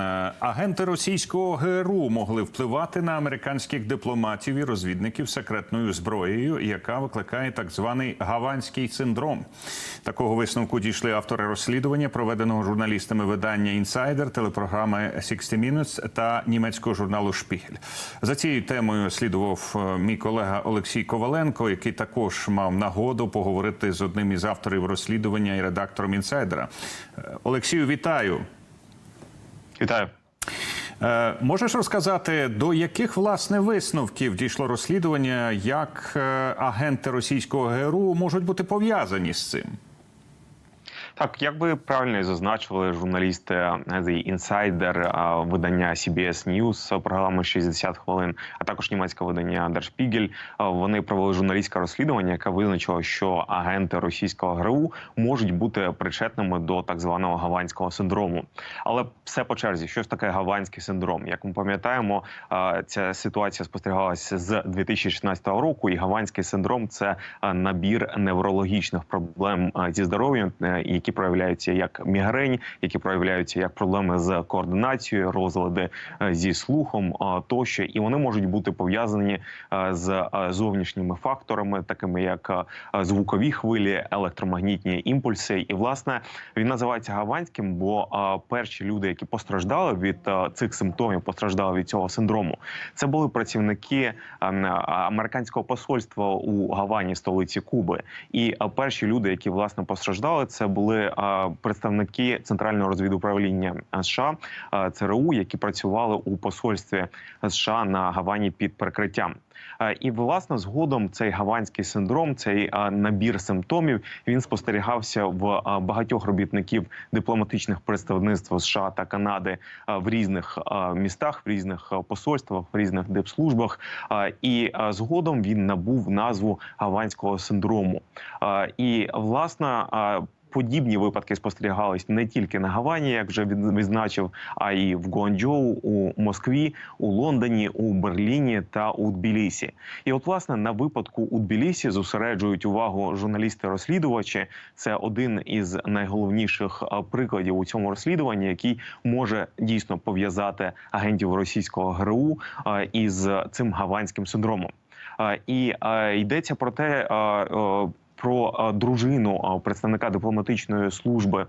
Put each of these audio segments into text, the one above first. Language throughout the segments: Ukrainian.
Е, Агенти російського ГРУ могли впливати на американських дипломатів і розвідників секретною зброєю, яка викликає так званий гаванський синдром. Такого висновку дійшли автори розслідування, проведеного журналістами видання Інсайдер, телепрограми «60 Minutes» та німецького журналу Шпігель. За цією темою слідував е, мій колега Олексій Коваленко, який також мав нагоду поговорити з одним із авторів розслідування і редактором інсайдера. Е, Олексію, вітаю. Вітаю. Е, Можеш розказати, до яких власне висновків дійшло розслідування, як е, агенти російського ГРУ можуть бути пов'язані з цим? Так, як ви правильно зазначили, журналісти The Insider, видання CBS News, програми 60 хвилин, а також німецьке видання Der Spiegel, вони провели журналістське розслідування, яке визначило, що агенти російського ГРУ можуть бути причетними до так званого гаванського синдрому. Але все по черзі, що ж таке гаванський синдром? Як ми пам'ятаємо, ця ситуація спостерігалася з 2016 року, і гаванський синдром це набір неврологічних проблем зі здоров'ям, е, які проявляються як мігрень, які проявляються як проблеми з координацією, розлади е, зі слухом тощо, і вони можуть бути пов'язані е, з е, зовнішніми факторами, такими як е, звукові хвилі, електромагнітні імпульси. І власне він називається гаванським, бо е, перші люди, які постраждали від е, цих симптомів, постраждали від цього синдрому. Це були працівники е, американського посольства у Гавані, столиці Куби. І е, перші люди, які власне постраждали, це були е, представники центрального розвідуправління США ЦРУ, які працювали у посольстві США на Гавані під прикриттям. Е, І власне згодом цей гаванський синдром, цей набір симптомів, він спостерігався в багатьох робітників дипломатичних представництв США та Канади в різних містах, в різних посольствах, в різних дипслужбах. І згодом він набув назву гаванського синдрому. І власне. Е, Подібні випадки спостерігались не тільки на Гавані, як вже від- відзначив, а й в Гуанчжоу, у Москві, у Лондоні, у Берліні та у Тбілісі. І от власне на випадку у Тбілісі зосереджують увагу журналісти-розслідувачі. Це один із найголовніших прикладів у цьому розслідуванні, який може дійсно пов'язати агентів російського ГРУ із цим гаванським синдромом. І йдеться про те. Про дружину представника дипломатичної служби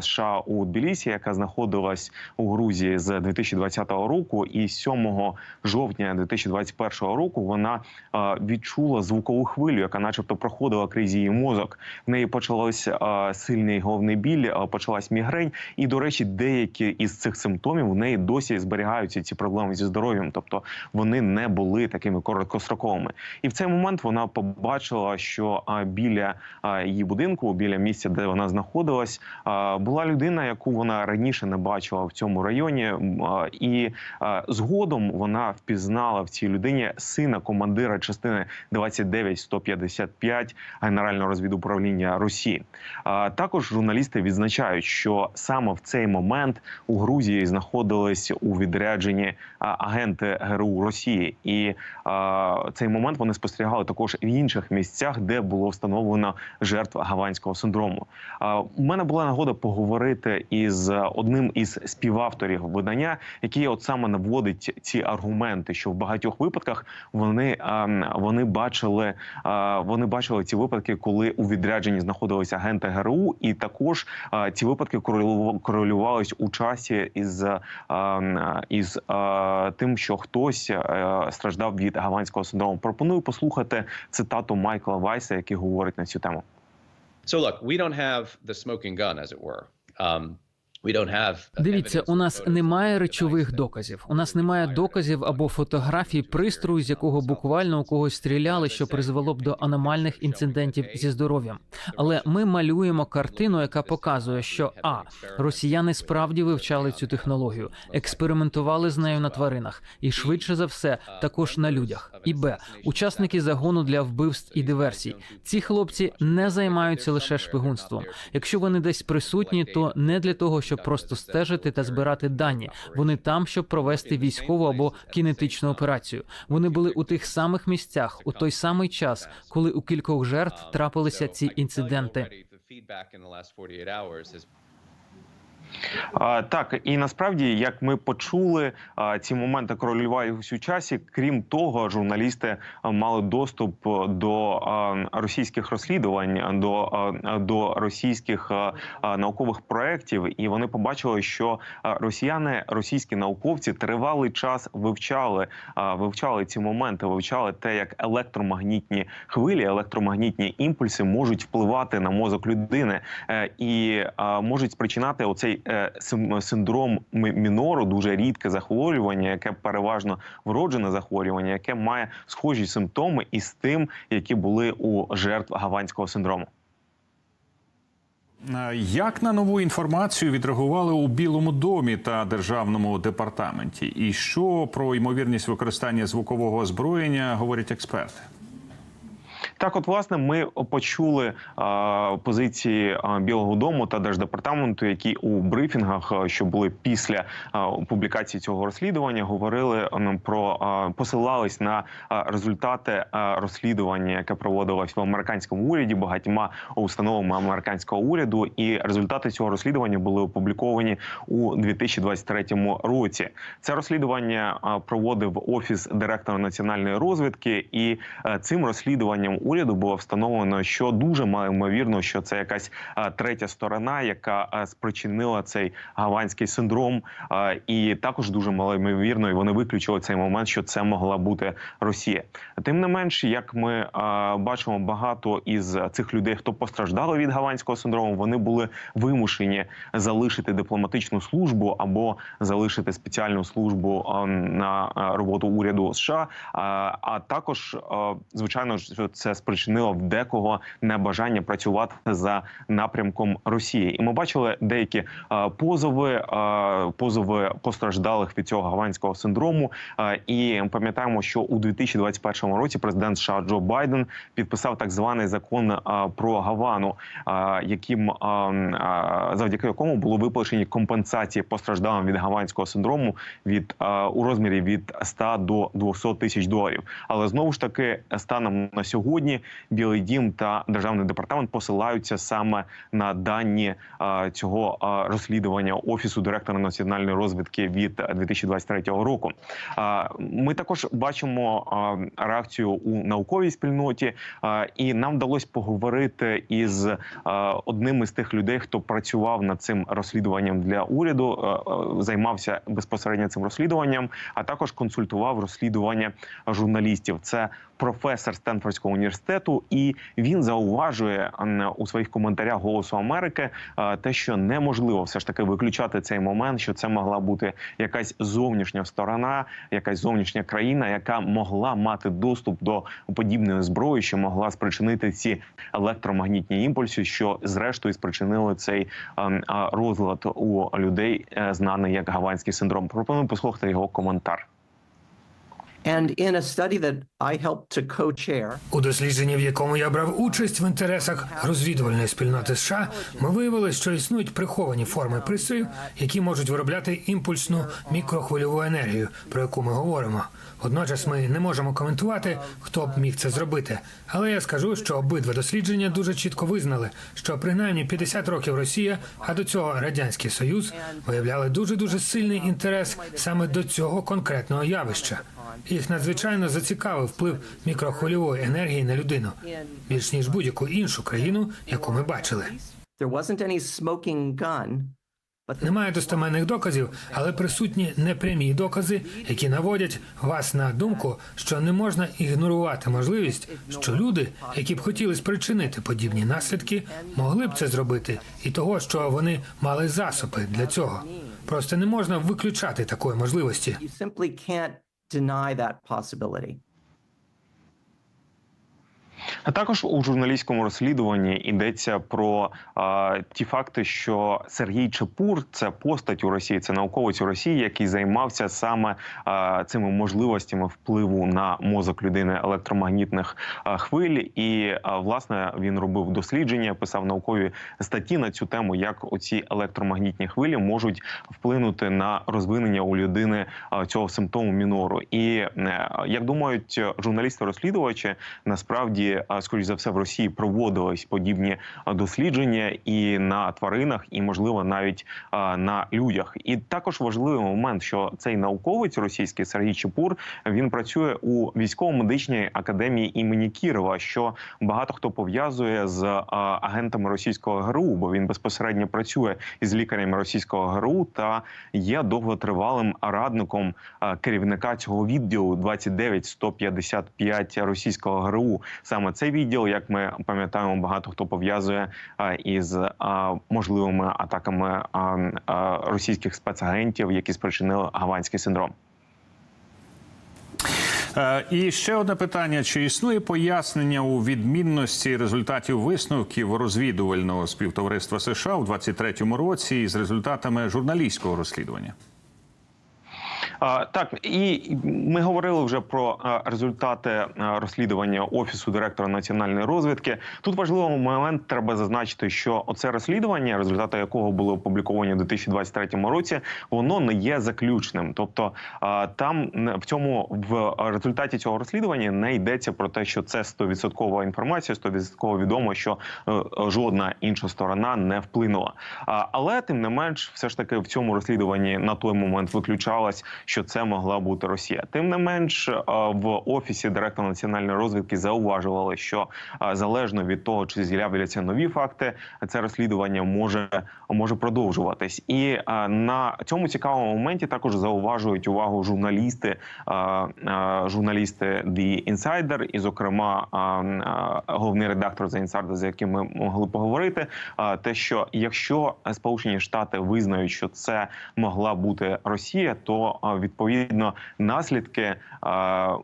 США у Тбілісі, яка знаходилась у Грузії з 2020 року, і 7 жовтня 2021 року вона відчула звукову хвилю, яка, начебто, проходила крізь її мозок. В неї почалось сильний головний біль, почалась мігрень. І, до речі, деякі із цих симптомів в неї досі зберігаються ці проблеми зі здоров'ям, тобто вони не були такими короткостроковими. І в цей момент вона побачила, що а, біля її будинку, біля місця, де вона знаходилась, була людина, яку вона раніше не бачила в цьому районі, і згодом вона впізнала в цій людині сина командира частини 29155 Генерального розвідуправління Росії. Також журналісти відзначають, що саме в цей момент у Грузії знаходились у відрядженні агенти ГРУ Росії, і цей момент вони спостерігали також в інших місцях, де було встановлено жертв гаванського синдрому. У мене була нагода поговорити із одним із співавторів видання, який от саме наводить ці аргументи, що в багатьох випадках вони, вони бачили вони бачили ці випадки, коли у відрядженні знаходилися агенти ГРУ, і також ці випадки корелю- корелювались у часі із, із тим, що хтось страждав від гаванського синдрому. Пропоную послухати цитату Майкла Вайса, який говорить на цю тему. So look, we don't have the smoking gun, as it were. Um, uh, Дивіться, у нас немає речових доказів. У нас немає доказів або фотографій пристрою, з якого буквально у когось стріляли, що призвело б до аномальних інцидентів зі здоров'ям. Але ми малюємо картину, яка показує, що а росіяни справді вивчали цю технологію, експериментували з нею на тваринах, і швидше за все також на людях. І б учасники загону для вбивств і диверсій. Ці хлопці не займаються лише шпигунством. Якщо вони десь присутні, то не для того, щоб просто стежити та збирати дані. Вони там, щоб провести військову або кінетичну операцію. Вони були у тих самих місцях у той самий час, коли у кількох жертв трапилися ці інциденти. Так і насправді, як ми почули, ці моменти королювають у часі. Крім того, журналісти мали доступ до російських розслідувань, до, до російських наукових проєктів, і вони побачили, що росіяни, російські науковці, тривалий час вивчали, вивчали ці моменти, вивчали те, як електромагнітні хвилі, електромагнітні імпульси можуть впливати на мозок людини е, і можуть спричинати оцей е, синдром мінору, дуже рідке захворювання, яке переважно вроджене захворювання, яке має схожі симптоми із тим, які були у жертв гаванського синдрому. Е, Як на нову інформацію відреагували у Білому домі та державному департаменті? І що про ймовірність використання звукового озброєння говорять експерти? Так, от власне, ми почули а, позиції Білого Дому та держдепартаменту, які у брифінгах, що були після а, публікації цього розслідування, говорили м, про а, посилались на результати а, розслідування, яке проводилось в американському уряді, багатьма установами американського уряду, і результати цього розслідування були опубліковані у 2023 році. Це розслідування проводив офіс директора національної розвідки, і е, цим розслідуванням уряду було встановлено, що дуже ймовірно, що це якась третя сторона, яка спричинила цей гаванський синдром, і також дуже мало ймовірно, і вони виключили цей момент, що це могла бути Росія. Тим не менш, як ми бачимо, багато із цих людей, хто постраждали від гаванського синдрому, вони були вимушені залишити дипломатичну службу або залишити спеціальну службу на роботу уряду США. А, також, звичайно що це спричинило в декого небажання працювати за напрямком Росії. І ми бачили деякі е, позови, е, позови постраждалих від цього гаванського синдрому. Е, І пам'ятаємо, що у 2021 році президент США Джо Байден підписав так званий закон про Гавану, яким е, е, завдяки якому було виплачені компенсації постраждалим від гаванського синдрому від у розмірі від 100 до 200 тисяч доларів. Але знову ж таки, станом на сьогодні, Білий Дім та державний департамент посилаються саме на дані е, цього е, розслідування офісу директора національної розвідки від 2023 року. Е, Ми також бачимо реакцію у науковій спільноті, і нам вдалося поговорити із одним із тих людей, хто працював над цим розслідуванням для уряду, займався безпосередньо цим розслідуванням, а також консультував розслідування журналістів. Це професор Стенфордського університету, і він зауважує у своїх коментарях Голосу Америки е, те, що неможливо все ж таки виключати цей момент, що це могла бути якась зовнішня сторона, якась зовнішня країна, яка могла мати доступ до подібної зброї, що могла спричинити ці електромагнітні імпульси, що зрештою спричинили цей ем, розлад у людей, е, знаний як гаванський синдром. Пропоную послухати його коментар. And in a study that I helped to co-chair, У дослідженні, в якому я брав участь в інтересах розвідувальної спільноти США, ми виявили, що існують приховані форми пристроїв, які можуть виробляти імпульсну мікрохвильову енергію, про яку ми говоримо. Водночас ми не можемо коментувати, хто б міг це зробити. Але я скажу, що обидва дослідження дуже чітко визнали, що принаймні 50 років Росія, а до цього радянський Союз, виявляли дуже дуже сильний інтерес саме до цього конкретного явища. Їх надзвичайно зацікавив вплив мікрохвильової енергії на людину більш ніж будь-яку іншу країну, яку ми бачили. Немає достеменних доказів, але присутні непрямі докази, які наводять вас на думку, що не можна ігнорувати можливість, що люди, які б хотіли спричинити подібні наслідки, могли б це зробити, і того, що вони мали засоби для цього. Просто не можна виключати такої можливості. deny that possibility. А також у журналістському розслідуванні йдеться про а, ті факти, що Сергій Чепур це постать у Росії, це науковець у Росії, який займався саме а, цими можливостями впливу на мозок людини електромагнітних а, хвиль. І а, власне він робив дослідження, писав наукові статті на цю тему, як оці електромагнітні хвилі можуть вплинути на розвинення у людини а, цього симптому мінору. І е, як думають журналісти-розслідувачі, насправді а, скоріш за все в Росії проводились подібні дослідження і на тваринах, і можливо навіть на людях. І також важливий момент, що цей науковець російський Сергій Чепур він працює у військово-медичній академії імені Кірова, що багато хто пов'язує з агентами російського ГРУ, бо він безпосередньо працює із лікарями російського ГРУ та є довготривалим радником керівника цього відділу 29155 російського ГРУ. Саме цей відділ, як ми пам'ятаємо, багато хто пов'язує із можливими атаками російських спецагентів, які спричинили гаванський синдром. Е, І ще одне питання: чи існує пояснення у відмінності результатів висновків розвідувального співтовариства США у 23-му році із результатами журналістського розслідування? Так, і ми говорили вже про результати розслідування офісу директора національної розвідки. Тут важливий момент треба зазначити, що оце розслідування, результати якого були опубліковані у 2023 році, воно не є заключним. Тобто там в цьому в результаті цього розслідування не йдеться про те, що це 100% інформація, 100% відомо, що е, жодна інша сторона не вплинула. Але тим не менш, все ж таки в цьому розслідуванні на той момент виключалось, що це могла бути Росія. Тим не менш, е, в офісі директора національної розвідки зауважували, що е, залежно від того, чи з'являться нові факти, це розслідування може, може продовжуватись. І е, на цьому цікавому моменті також зауважують увагу журналісти, журналісти The Insider, і, зокрема, головний редактор The Insider, з яким ми могли поговорити, те, що якщо Сполучені Штати визнають, що це могла бути Росія, то відповідно наслідки е,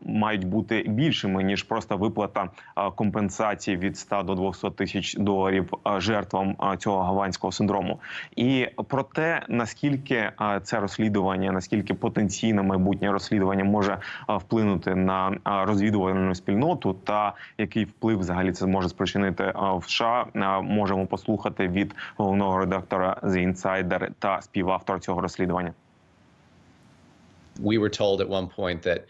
мають бути більшими ніж просто виплата е, компенсації від 100 до 200 тисяч доларів е, жертвам цього гаванського синдрому. І про те, наскільки це розслідування, наскільки потенційне майбутнє розслідування може вплинути на розвідувальну спільноту, та який вплив взагалі це може спричинити в США, можемо послухати від головного редактора The Insider та співавтора цього розслідування. We were told at one point that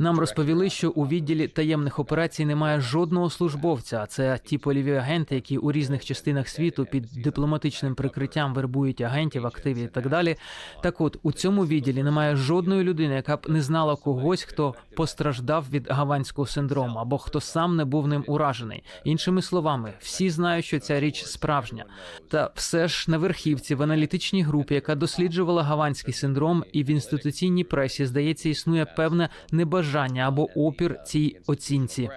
Нам розповіли, що у відділі таємних операцій немає жодного службовця. Це ті польові агенти, які у різних частинах світу під дипломатичним прикриттям вербують агентів, активів і так далі. Так, от у цьому відділі немає жодної людини, яка б не знала когось, хто постраждав від гаванського синдрому або хто сам не був ним уражений. Іншими словами, всі знають, що ця річ справжня. Та все ж на верхівці в аналітичній групі, яка досліджувала гаванський синдром, і в інституційній пресі здається, існує певне небажання або опір цій оцінці.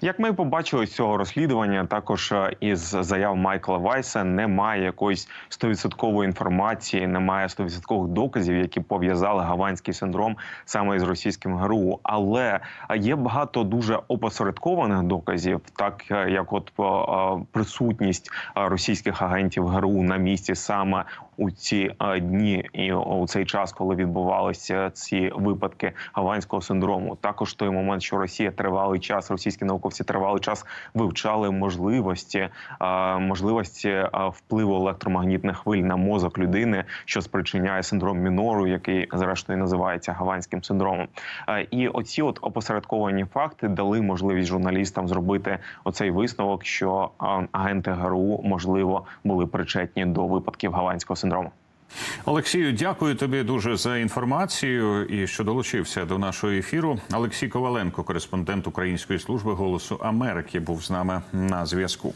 Як ми побачили з цього розслідування, також е, із заяв Майкла Вайса немає якоїсь стовідсоткової інформації, немає стовідсоткових доказів, які пов'язали гаванський синдром саме із російським ГРУ. Але є багато дуже опосередкованих доказів, так е, як от е, е, присутність е, російських агентів ГРУ на місці саме у ці е, дні і у цей час, коли відбувалися ці випадки гаванського синдрому. Також той момент, що Росія тривалий час, російські науковці тривалий час вивчали можливості, е, можливості е, впливу електромагнітних хвиль на мозок людини, що спричиняє синдром мінору, який зрештою називається гаванським синдромом. І оці от опосередковані факти дали можливість журналістам зробити оцей висновок, що агенти ГРУ можливо були причетні до випадків гаванського синдрому. Олексію, дякую тобі дуже за інформацію і що долучився до нашого ефіру. Олексій Коваленко, кореспондент Української служби голосу Америки, був з нами на зв'язку.